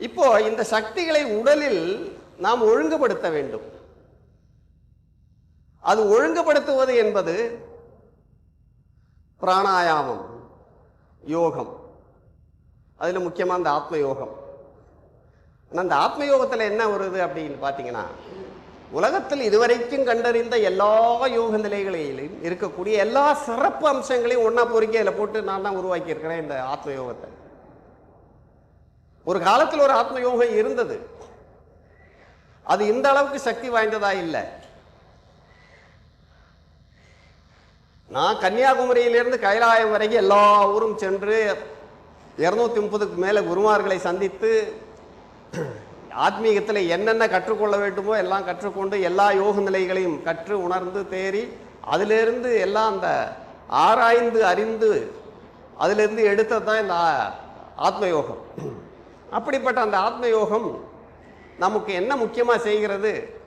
இப்போ இந்த சக்திகளை உடலில் நாம் ஒழுங்குபடுத்த வேண்டும். அது ஒழுங்குபடுத்துவது என்பது பிராணாயாமம் யோகம். அதில் முக்கியமாக இந்த ஆத்ம யோகம் அந்த ஆத்ம யோகத்தில் என்ன வருது அப்படின்னு பார்த்தீங்கன்னா உலகத்தில் இதுவரைக்கும் கண்டறிந்த எல்லா யோக நிலைகளிலும் இருக்கக்கூடிய எல்லா சிறப்பு அம்சங்களையும் ஒன்றா பொறுக்கி அதில் போட்டு நான் தான் உருவாக்கியிருக்கிறேன் இந்த ஆத்ம யோகத்தை ஒரு காலத்தில் ஒரு ஆத்ம யோகம் இருந்தது. அது இந்த அளவுக்கு சக்தி வாய்ந்ததா இல்லை. நான் கன்னியாகுமரியிலிருந்து கைலாயம் வரைக்கும் எல்லா ஊரும் சென்று இருநூத்தி முப்பதுக்கு மேலே குருமார்களை சந்தித்து ஆத்மீகத்தில் என்னென்ன கற்றுக்கொள்ள வேண்டுமோ எல்லாம் கற்றுக்கொண்டு எல்லா யோக நிலைகளையும் கற்று உணர்ந்து தேறி அதிலிருந்து எல்லாம் அந்த ஆராய்ந்து அறிந்து அதிலிருந்து எடுத்தது தான் இந்த ஆத்மயோகம். ஆத்ம யோகம் அப்படிப்பட்ட அந்த ஆத்ம யோகம் நமக்கு என்ன முக்கியமாக செய்கிறது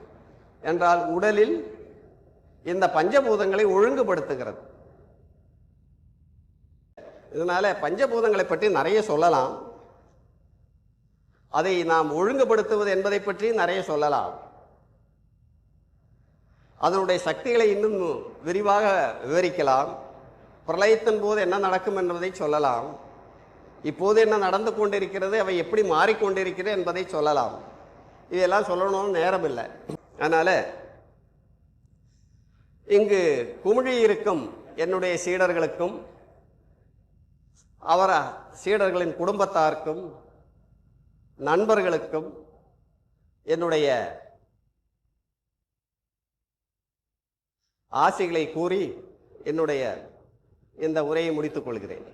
என்றால் உடலில் இந்த பஞ்சபூதங்களை ஒழுங்குபடுத்துகிறது. இதனால பஞ்சபூதங்களை பற்றி நிறைய சொல்லலாம். அதை நாம் ஒழுங்குபடுத்துவது என்பதை பற்றி நிறைய சொல்லலாம். அதனுடைய சக்திகளை இன்னும் விரிவாக விவரிக்கலாம். பிரளயத்தின் போது என்ன நடக்கும் என்பதை சொல்லலாம். இப்போது என்ன நடந்து கொண்டிருக்கிறது அவை எப்படி மாறிக்கொண்டிருக்கிறது என்பதை சொல்லலாம். இதெல்லாம் சொல்லணும்னு நேரம் இல்லை. அதனால் இங்கு குமிழி இருக்கும் என்னுடைய சீடர்களுக்கும் அவர சீடர்களின் குடும்பத்தாருக்கும் நண்பர்களுக்கும் என்னுடைய ஆசைகளை கூறி என்னுடைய இந்த உரையை முடித்துக் கொள்கிறேன்.